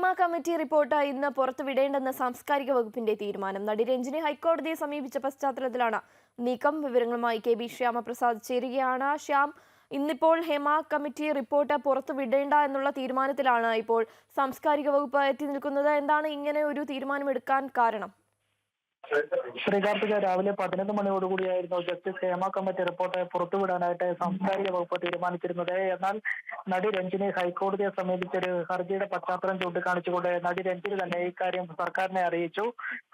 Hema committee report ഇന്ന് പുറത്തുവിടേണ്ടെന്ന സാംസ്കാരിക വകുപ്പിന്റെ തീരുമാനം. നടി രഞ്ജിനി ഹൈക്കോടതിയെ സമീപിച്ച പശ്ചാത്തലത്തിലാണ് നീക്കം. വിവരങ്ങളുമായി കെ ബി ശ്യാമപ്രസാദ് ചേരുകയാണ്. ശ്യാം ഇന്നിപ്പോൾ ഹേമ കമ്മിറ്റി റിപ്പോർട്ട് പുറത്തുവിടേണ്ട എന്നുള്ള തീരുമാനത്തിലാണ് ഇപ്പോൾ സാംസ്കാരിക വകുപ്പ് എത്തി നിൽക്കുന്നത്. എന്താണ് ഇങ്ങനെ ഒരു തീരുമാനമെടുക്കാൻ കാരണം? ശ്രീകാർത്തിക രാവിലെ പതിനൊന്ന് മണിയോടുകൂടിയായിരുന്നു ജസ്റ്റിസ് ഹേമ കമ്മിറ്റി റിപ്പോർട്ട് പുറത്തുവിടാനായിട്ട് സാംസ്കാരിക വകുപ്പ് തീരുമാനിച്ചിരുന്നത്. എന്നാൽ നടി രഞ്ജിനി ഹൈക്കോടതിയെ സമീപിച്ചൊരു ഹർജിയുടെ പശ്ചാത്തലം ചൂണ്ടിക്കാണിച്ചുകൊണ്ട് നടി രഞ്ജിനി തന്നെ ഇക്കാര്യം സർക്കാരിനെ അറിയിച്ചു.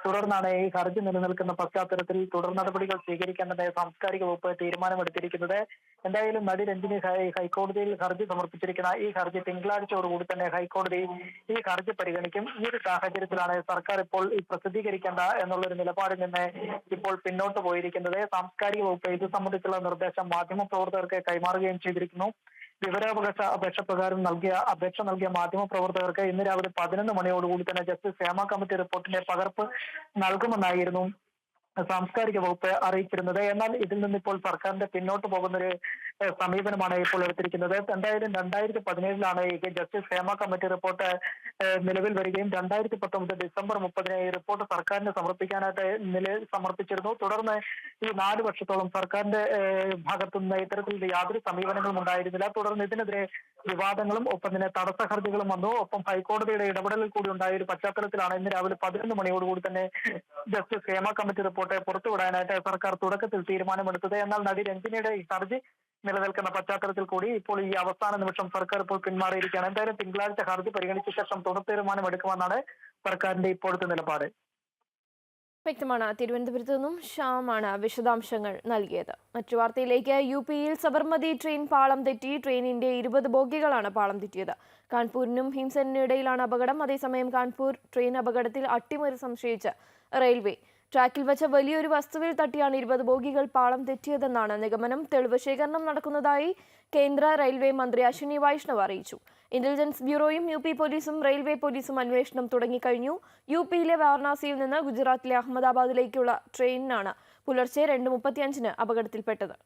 തുടർന്നാണ് ഈ ഹർജി നിലനിൽക്കുന്ന പശ്ചാത്തലത്തിൽ തുടർ നടപടികൾ സ്വീകരിക്കാൻ തന്നെ സാംസ്കാരിക വകുപ്പ് തീരുമാനമെടുത്തിരിക്കുന്നത്. എന്തായാലും നടി രഞ്ജിനി ഹൈക്കോടതിയിൽ ഹർജി സമർപ്പിച്ചിരിക്കുന്ന ഈ ഹർജി തിങ്കളാഴ്ചയോടുകൂടി തന്നെ ഹൈക്കോടതി ഈ ഹർജി പരിഗണിക്കും. ഈ ഒരു സാഹചര്യത്തിലാണ് സർക്കാർ ഇപ്പോൾ ഈ പ്രസിദ്ധീകരിക്കേണ്ട എന്നുള്ളൊരു നിലപാടിൽ നിന്ന് ഇപ്പോൾ പിന്നോട്ട് പോയിരിക്കുന്നത്. സാംസ്കാരിക വകുപ്പ് ഇത് സംബന്ധിച്ചുള്ള നിർദ്ദേശം മാധ്യമപ്രവർത്തകർക്ക് കൈമാറുകയും ചെയ്തിരിക്കുന്നു. വിവരാവകാശ അപേക്ഷ പ്രകാരം നൽകിയ അപേക്ഷ നൽകിയ മാധ്യമ മാധ്യമപ്രവർത്തകർക്ക് ഇന്ന് രാവിലെ പതിനൊന്ന് മണിയോടുകൂടി തന്നെ ജസ്റ്റിസ് ഹേമ കമ്മിറ്റി റിപ്പോർട്ടിന്റെ പകർപ്പ് നൽകുമെന്നായിരുന്നു സാംസ്കാരിക വകുപ്പ് അറിയിച്ചിരുന്നത് എന്നാൽ ഇതിൽ നിന്നിപ്പോൾ സർക്കാരിന്റെ പിന്നോട്ട് പോകുന്നൊരു സമീപനമാണ് ഇപ്പോൾ എടുത്തിരിക്കുന്നത്. എന്തായാലും രണ്ടായിരത്തി പതിനേഴിലാണ് ജസ്റ്റിസ് ഹേമ കമ്മിറ്റി റിപ്പോർട്ട് നിലവിൽ വരികയും രണ്ടായിരത്തി പത്തൊമ്പത് ഡിസംബർ മുപ്പതിന് ഈ റിപ്പോർട്ട് സർക്കാരിന് സമർപ്പിക്കാനായിട്ട് നില സമർപ്പിച്ചിരുന്നു. തുടർന്ന് ഈ നാല് വർഷത്തോളം സർക്കാരിന്റെ ഭാഗത്തുനിന്ന് ഭാഗത്തു നിന്ന് ഇത്തരത്തിൽ യാതൊരു സമീപനങ്ങളും ഉണ്ടായിരുന്നില്ല. തുടർന്ന് ഇതിനെതിരെ വിവാദങ്ങളും ഒപ്പം തന്നെ തടസ്സ ഹർജികളും വന്നു. ഒപ്പം ഹൈക്കോടതിയുടെ ഇടപെടലിൽ കൂടി ഉണ്ടായ ഒരു പശ്ചാത്തലത്തിലാണ് ഇന്ന് രാവിലെ പതിനൊന്ന് മണിയോടുകൂടി തന്നെ ജസ്റ്റിസ് ഹേമ കമ്മിറ്റി റിപ്പോർട്ട് പുറത്തുവിടാനായിട്ട് സർക്കാർ തുടക്കത്തിൽ തീരുമാനമെടുത്തത്. എന്നാൽ നടി രഞ്ജിനിയുടെ ഈ ഹർജി നിലനിൽക്കുന്ന പശ്ചാത്തലത്തിൽ കൂടി ഇപ്പോൾ ഈ അവസാന നിമിഷം സർക്കാർ ഇപ്പോൾ പിന്മാറിയിരിക്കുകയാണ്. എന്തായാലും തിങ്കളാഴ്ച ഹർജി പരിഗണിച്ച ശേഷം തുടർ തീരുമാനം എടുക്കുമെന്നാണ് സർക്കാരിന്റെ ഇപ്പോഴത്തെ നിലപാട്. വ്യക്തമാണ്. തിരുവനന്തപുരത്ത് നിന്നും ശ്യാമാണ് വിശദാംശങ്ങൾ നൽകിയത്. മറ്റു വാർത്തയിലേക്ക് യു പിയിൽ സബർമതി ട്രെയിൻ പാളം തെറ്റി. ട്രെയിനിന്റെ ഇരുപത് ബോഗികളാണ് പാളം തെറ്റിയത്. കാൺപൂരിനും ഹിംസനും ഇടയിലാണ് അപകടം. അതേസമയം കാൺപൂർ ട്രെയിൻ അപകടത്തിൽ അട്ടിമറി സംശയിച്ച് റെയിൽവേ. ട്രാക്കിൽ വെച്ച വലിയൊരു വസ്തുവിൽ തട്ടിയാണ് ഇരുപത് ബോഗികൾ പാളം തെറ്റിയതെന്നാണ് നിഗമനം. തെളിവ് ശേഖരണം നടക്കുന്നതായി കേന്ദ്ര റെയിൽവേ മന്ത്രി അശ്വിനി വൈഷ്ണവ് അറിയിച്ചു. ഇന്റലിജൻസ് ബ്യൂറോയും യു പി പോലീസും റെയിൽവേ പോലീസും അന്വേഷണം തുടങ്ങിക്കഴിഞ്ഞു യു പിയിലെ വാരണാസിയിൽ നിന്ന് ഗുജറാത്തിലെ അഹമ്മദാബാദിലേക്കുള്ള ട്രെയിനിനാണ് പുലർച്ചെ രണ്ട് മുപ്പത്തിയഞ്ചിന് അപകടത്തിൽപ്പെട്ടത്.